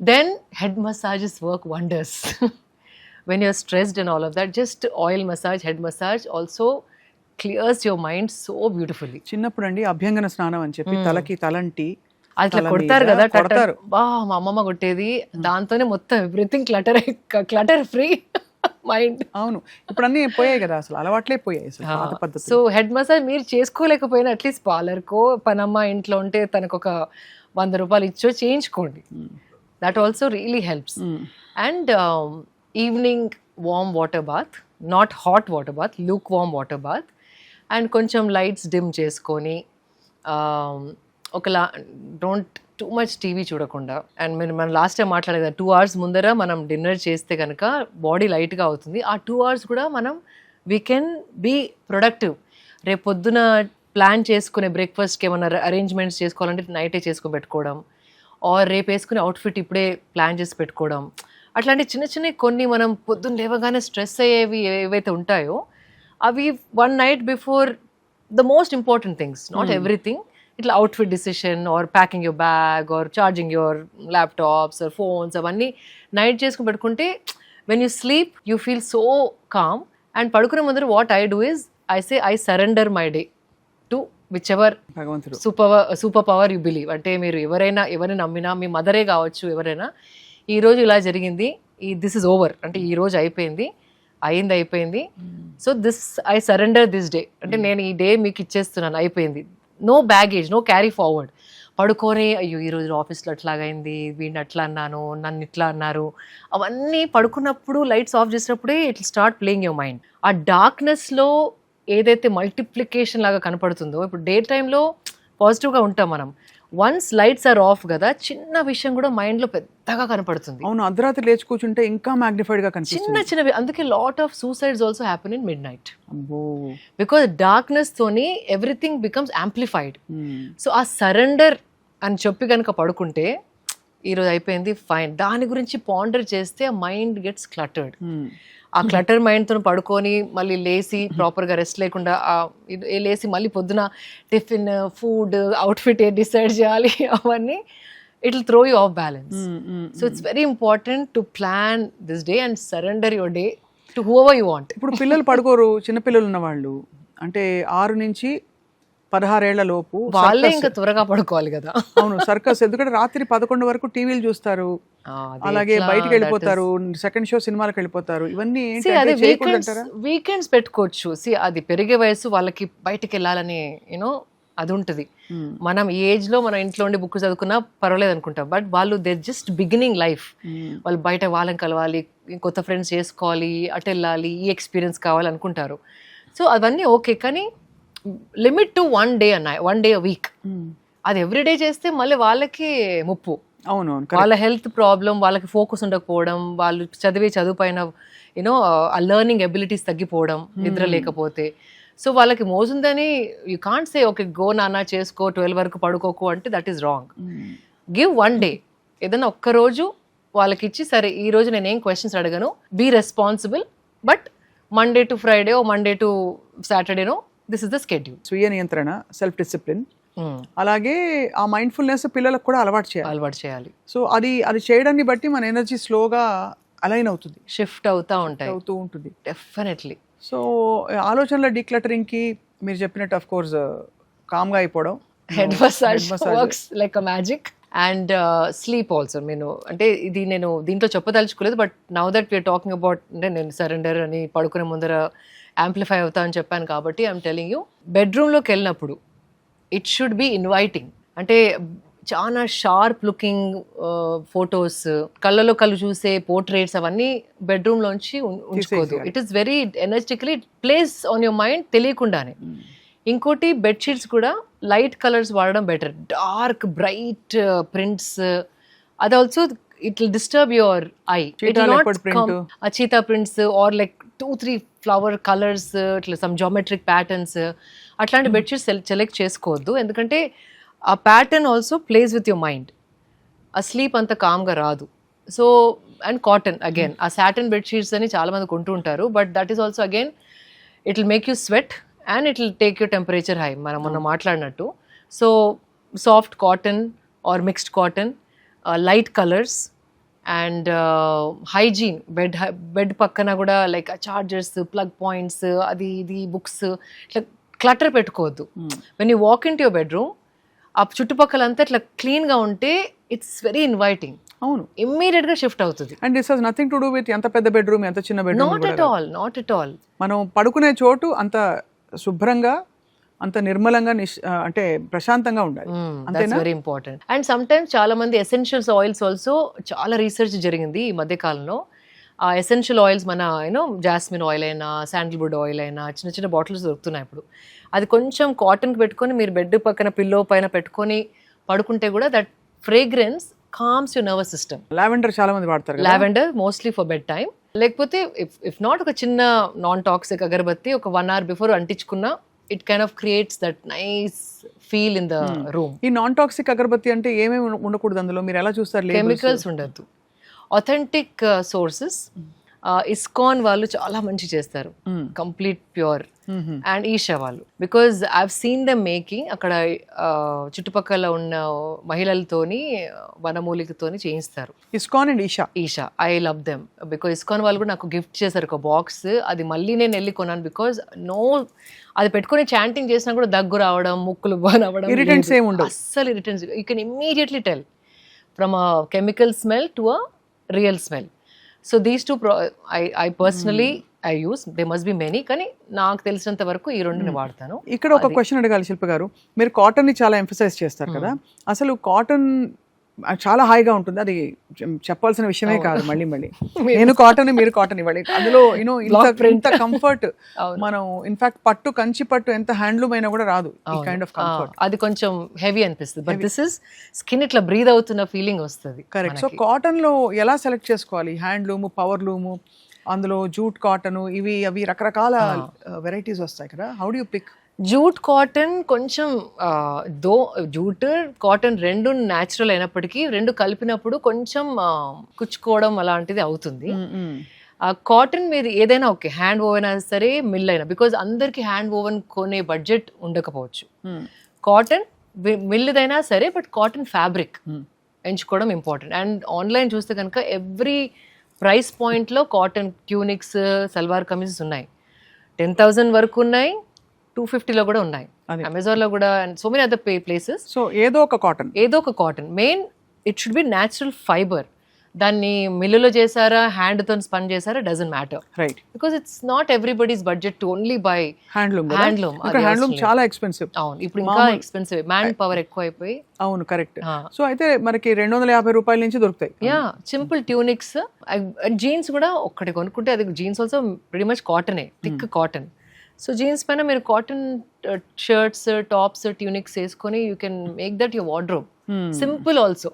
then head massages work wonders. When you're stressed and all of that just oil massage head massage also clears your mind so beautifully. చిన్నప్పుడు అండి అభ్యంగన స్నానం అని చెప్పి తలకి తలంటి తల కొడతారు కదా. కొడతారు. బా మా అమ్మమ్మ కొట్టేది. దాంతోనే మొత్తం everything clutter clutter free mind అవును. ఇప్పుడు అన్ని పోయాయి కదా అసలు అలవాట్లే పోయాయి అసలు సో హెడ్ మసాజ్ మీరు చేసుకోలేకపోయినా అట్లీస్ట్ పార్లర్కో పనమ్మ ఇంట్లో ఉంటే తనకు ఒక వంద రూపాయలు ఇచ్చో చేయించుకోండి. That also really helps and evening warm water bath not hot water bath look warm water bath and కొంచెం లైట్స్ డిమ్ చేసుకొని um, ఒకలా డోంట్ టూ మచ్ టీవీ చూడకుండా. అండ్ మీరు మనం లాస్ట్ టైం మాట్లాడే కదా టూ అవర్స్ ముందర మనం డిన్నర్ చేస్తే కనుక బాడీ లైట్గా అవుతుంది. ఆ టూ అవర్స్ కూడా మనం వీ కెన్ బీ ప్రొడక్టివ్ రేపు పొద్దున ప్లాన్ చేసుకునే బ్రేక్ఫాస్ట్కి ఏమైనా అరేంజ్మెంట్స్ చేసుకోవాలంటే నైటే చేసుకొని పెట్టుకోవడం. ఆర్ రేపు వేసుకునే అవుట్ఫిట్ ఇప్పుడే ప్లాన్ చేసి పెట్టుకోవడం. అట్లాంటి చిన్న చిన్న కొన్ని మనం పొద్దున్న లేవగానే స్ట్రెస్ అయ్యేవి ఏవైతే ఉంటాయో అవి one night before the most important things not everything ఇట్లా outfit decision or packing your bag or charging your laptops or phones అవన్నీ నైట్ చేసుకుని పెట్టుకుంటే when you sleep you feel so calm and పడుకునే ముందర what I do is I say I surrender my day to whichever భగవంతుడు. Super super power you believe అంటే మీరు ఎవరైనా ఎవరిని నమ్మినా మీ మదరే కావచ్చు ఎవరైనా ఈ రోజు ఇలా జరిగింది ఈ దిస్ ఇస్ ఓవర్ అంటే ఈ రోజు అయిపోయింది అయింది అయిపోయింది. So this I surrender this day అంటే నేను ఈ డే మీకు ఇచ్చేస్తున్నాను అయిపోయింది. No baggage no carry forward పడుకొని అయ్యో ఈ రోజు ఆఫీస్లో అట్లాగైంది వీడిని అట్లా అన్నాను నన్ను ఇట్లా అన్నారు. అవన్నీ పడుకున్నప్పుడు లైట్స్ ఆఫ్ చేసినప్పుడే it start playing your mind ఆ డార్క్నెస్లో ఏదైతే మల్టిప్లికేషన్ లాగా కనపడుతుందో ఇప్పుడు డే టైంలో పాజిటివ్గా ఉంటాం మనం. వన్స్ లైట్స్ ఆర్ ఆఫ్ కదా చిన్న విషయం కూడా మైండ్లో పెద్దగా కనపడుతుంది. అవును అర్ధరాత్రి లేచి కూర్చుంటే ఇంకా మ్యాగ్నిఫైడ్గా చిన్న కనిపిస్తుంది చిన్నవి అందుకే lot of suicides also happen in midnight because darkness తోని ఎవ్రీథింగ్ బికమ్స్ యాంప్లిఫైడ్. సో ఆ సరెండర్ అని చెప్పి కనుక పడుకుంటే ఈరోజు అయిపోయింది ఫైన్ దాని గురించి పాండర్ చేస్తే మైండ్ గెట్స్ క్లటర్డ్. ఆ క్లటర్ మైండ్తో పడుకొని మళ్ళీ లేచి ప్రాపర్గా రెస్ట్ లేకుండా లేచి మళ్ళీ పొద్దున టిఫిన్ ఫుడ్ అవుట్ఫిట్ ఏ డిసైడ్ చేయాలి అవన్నీ it will throw you off balance. So it's very important to plan this day and surrender your day to whoever you want ఇప్పుడు పిల్లలు పడుకోరు చిన్న పిల్లలు ఉన్న వాళ్ళు అంటే ఆరు నుంచి పదహారేళ్ళ లోపు వాళ్ళే ఇంకా త్వరగా పడుకోవాలి కదా. అవును సర్కస్. ఎందుకంటే రాత్రి పదకొండు వరకు టీవీలు చూస్తారు. అలాగే బయటికి వెళ్ళిపోతారు సెకండ్ షో సినిమాలకు వెళ్ళిపోతారు. ఇవన్నీ వీకెండ్స్ పెట్టుకోవచ్చు. సి అది పెరిగే వయసు వాళ్ళకి బయటికి వెళ్ళాలని యూనో అది ఉంటుంది. మ్మ్. మనం ఈ ఏజ్లో మనం ఇంట్లో ఉండి బుక్ చదువుకున్నా పర్వాలేదు అనుకుంటాం. బట్ వాళ్ళు దే జస్ట్ బిగినింగ్ లైఫ్. వాళ్ళు బయట వాళ్ళని కలవాలి కొత్త ఫ్రెండ్స్ చేసుకోవాలి అటు వెళ్ళాలి ఈ ఎక్స్పీరియన్స్ కావాలి అనుకుంటారు సో అవన్నీ ఓకే కానీ లిమిట్ టు వన్ డే అన్న వన్ డే వీక్. మ్మ్. అది ఎవ్రీడే చేస్తే మళ్ళీ వాళ్ళకి ముప్పు. అవును. వాళ్ళ హెల్త్ ప్రాబ్లం వాళ్ళకి ఫోకస్ ఉండకపోవడం వాళ్ళు చదివే చదువు పైన యూనో ఆ లెర్నింగ్ ఎబిలిటీస్ తగ్గిపోవడం నిద్ర లేకపోతే. సో వాళ్ళకి మోజుందని you can't say okay go నాన్న చేసుకో ట్వెల్వ్ వరకు పడుకోకు అంటే that is wrong. Give one day ఏదైనా ఒక్క రోజు వాళ్ళకి ఇచ్చి సరే ఈ రోజు నేను ఏం క్వశ్చన్స్ అడగను? Be responsible but Monday to Friday oh Monday to సాటర్డేనో this is the schedule స్వీయ నియంత్రణ సెల్ఫ్ డిసిప్లిన్ అలాగే ఆ మైండ్ఫుల్నెస్ పిల్లలకు కూడా అలవాటు చేయాలి. అలవాటు చేయాలి. సో అది అది చేయడాన్ని బట్టి మన ఎనర్జీ స్లోగా అలైన్ అవుతుంది. షిఫ్ట్ అవుతా ఉంటాయి. అవుతూ ఉంటుంది. డెఫినెట్లీ సో ఆలోచనల డీక్లటరింగ్కి మీరు చెప్పినట్టు అఫ్ కోర్స్ కామ్గా అయిపోవడం. Head massage. Works like a magic and sleep also నేను అంటే ఇది నేను దీంట్లో చెప్పదలుచుకోలేదు but now that we are talking about అంటే నేను సరెండర్ అని పడుకునే ముందర యాంప్లిఫై అవుతా అని చెప్పాను కాబట్టి ఐఎమ్ టెలింగ్ యూ. బెడ్రూమ్లోకి వెళ్ళినప్పుడు ఇట్ షుడ్ బి ఇన్వైటింగ్ అంటే చాలా షార్ప్ లుకింగ్ ఫొటోస్ కళ్ళలో కళ్ళు చూసే పోర్ట్రేట్స్ అవన్నీ బెడ్రూమ్లోంచి ఉంచుకోదు. It is very energetically plays on your mind తెలియకుండానే. ఇంకోటి బెడ్షీట్స్ కూడా లైట్ కలర్స్ వాడడం బెటర్ డార్క్ బ్రైట్ ప్రింట్స్ అది also it will disturb your eye it print. Cheetah prints are like two three flower colours ఇట్లా some geometric patterns అట్లాంటి bedsheets select చేసుకోవద్దు. ఎందుకంటే ఆ pattern also plays with your mind ఆ sleep అంత కామ్గా రాదు. సో అండ్ కాటన్ అగైన్ ఆ సాటన్ బెడ్షీట్స్ అని చాలా మంది కొంటూ ఉంటారు but that is also again it will make you sweat and it will take you temperature high మనం మొన్న మాట్లాడినట్టు. So soft cotton or mixed cotton light colours and hygiene bed bed పక్కన కూడా లైక్ చార్జర్స్ ప్లగ్ పాయింట్స్ అది ఇది books ఇట్లా clutter పెట్టుకోవద్దు. When you walk into your bedroom ఆ చుట్టుపక్కలంతా ఇట్లా క్లీన్గా ఉంటే ఇట్స్ వెరీ ఇన్వైటింగ్ అవును. ఇమ్మీడియట్గా షిఫ్ట్ అవుతుంది. And this has nothing to do with ఎంత పెద్ద బెడ్రూమ్ ఎంత చిన్న bedroom not at all not at all మనం పడుకునే చోటు అంత శుభ్రంగా అంత నిర్మలంగా అంటే ప్రశాంతంగా ఉండాలి. అంతేనా very important and sometimes చాలా మంది ఎసెన్షియల్స్ ఆయిల్స్ ఆల్సో చాలా రీసెర్చ్ జరిగింది ఈ మధ్య కాలంలో. ఆ ఎసెన్షియల్ ఆయిల్స్ మన యూనో జాస్మిన్ ఆయిల్ అయినా శాండిల్వుడ్ ఆయిల్ అయినా చిన్న చిన్న బాటిల్స్ దొరుకుతున్నాయి ఇప్పుడు. అది కొంచెం కాటన్కి పెట్టుకొని మీరు బెడ్ పక్కన పిల్లో పైన పెట్టుకొని పడుకుంటే కూడా that fragrance calms you nervous system lavender చాలా మంది వాడతారు lavender mostly for bedtime లేకపోతే ఇఫ్ ఇఫ్ నాట్ ఒక చిన్న నాన్ టాక్సిక్ అగరబత్తి ఒక one hour before అంటించుకున్నా it kind of creates that nice feel in the room ఈ నాన్ టాక్సిక్ అగరబత్తి అంటే ఏమేమి ఉండ- ఉండకూడదు అందులో? మీరు ఎలా చూస్తారు? కెమికల్స్ ఉండద్దు. అథెంటిక్ సోర్సెస్ ఇస్కాన్ వాళ్ళు చాలా మంచి చేస్తారు. Complete pure. అండ్ ఈషా వాళ్ళు. Because I've seen them making అక్కడ చుట్టుపక్కల ఉన్న మహిళలతోని వనమూలికతోని చేయిస్తారు. ISKCON and Isha. Isha. I love them because ISKCON వాళ్ళు కూడా నాకు గిఫ్ట్ చేశారు ఒక బాక్స్ అది మళ్ళీ నేను వెళ్ళి కొన్నాను బికాజ్ నో అది పెట్టుకొని చాంటింగ్ చేసినా కూడా దగ్గు రావడం ముక్కులు బర్న్ అవ్వడం Irritants లేదు. ఏం ఉండవు. అస్సలు irritants you can immediately tell from a chemical smell to a real smell so these two I I personally I use they must be many కానీ నాకు తెలిసినంత వరకు ఈ రెండు నేను వాడతాను. ఇక్కడ ఒక క్వశ్చన్ అడగాలి శిల్ప గారు. మీరు కాటన్ని చాలా ఎంఫసైజ్ చేస్తారు కదా. అసలు కాటన్ చాలా హాయిగా ఉంటుంది. అది చెప్పాల్సిన విషయమే కాదు మళ్ళీ మళ్ళీ. నేను కాటన్ మీరు కాటన్ ఇవ్వాలి. అందులో యూనో ఇంత కంఫర్ట్. మనం ఇన్ఫాక్ట్ పట్టు కంచి పట్టు ఎంత హ్యాండ్లూమ్ అయినా కూడా రాదు. కైండ్ ఆఫ్ కంఫర్ట్ అది కొంచెం హెవీ అనిపిస్తుంది. బట్ దిస్ ఇస్ స్కిన్ ఇట్లా బ్రీద్ అవుతున్న ఫీలింగ్ వస్తుంది కరెక్ట్ సో కాటన్లో ఎలా సెలెక్ట్ చేసుకోవాలి? హ్యాండ్లూమ్ పవర్ లూమ్ అందులో జూట్ కాటన్ ఇవి అవి రకరకాల వెరైటీస్ వస్తాయి కదా. How do you pick jute cotton కొంచెం దో జూట్ కాటన్ రెండు న్యాచురల్ అయినప్పటికీ రెండు కలిపినప్పుడు కొంచెం కుచ్చుకోవడం అలాంటిది అవుతుంది. ఆ కాటన్ మీద ఏదైనా ఓకే హ్యాండ్ ఓవెన్ అయినా సరే మిల్ అయినా బికాజ్ అందరికి హ్యాండ్ ఓవెన్ కొనే బడ్జెట్ ఉండకపోవచ్చు. కాటన్ మిల్లుదైనా సరే బట్ కాటన్ ఫ్యాబ్రిక్ ఎంచుకోవడం ఇంపార్టెంట్ అండ్ ఆన్లైన్ చూస్తే కనుక ఎవ్రీ ప్రైస్ పాయింట్లో కాటన్ ట్యూనిక్స్ సల్వార్ కమీజెస్ ఉన్నాయి. టెన్ థౌజండ్ వరకు ఉన్నాయి టూ ఫిఫ్టీలో కూడా ఉన్నాయి. అమెజాన్లో కూడా and so many other pay places so ఏదో ఒక కాటన్. ఏదో ఒక cotton. Main it should be natural fibre దాన్ని మిల్లులో చేశారా హ్యాండ్తో స్పన్ చేశారా doesn't matter right because it's not everybody's budget to only buy handloom handloom handloom చాలా ఎక్స్పెన్సివ్ అవును. ఇప్పుడు ఇంకా ఎక్స్పెన్సివ్ మ్యాన్ పవర్ ఎక్కువ అయిపోయి అవును కరెక్ట్. సో అయితే మనకి రెండు వందల యాభై రూపాయల నుంచి దొరుకుతాయి. యా సింపుల్ ట్యూనిక్స్ జీన్స్ కూడా ఒక్కటి కొనుక్కుంటే అది జీన్స్ ఆల్సో వెరీ మచ్ కాటనే థిక్ కాటన్ సో జీన్స్ పైన మీరు కాటన్ షర్ట్స్ టాప్స్ ట్యూనిక్స్ వేసుకొని you can make that your wardrobe simple also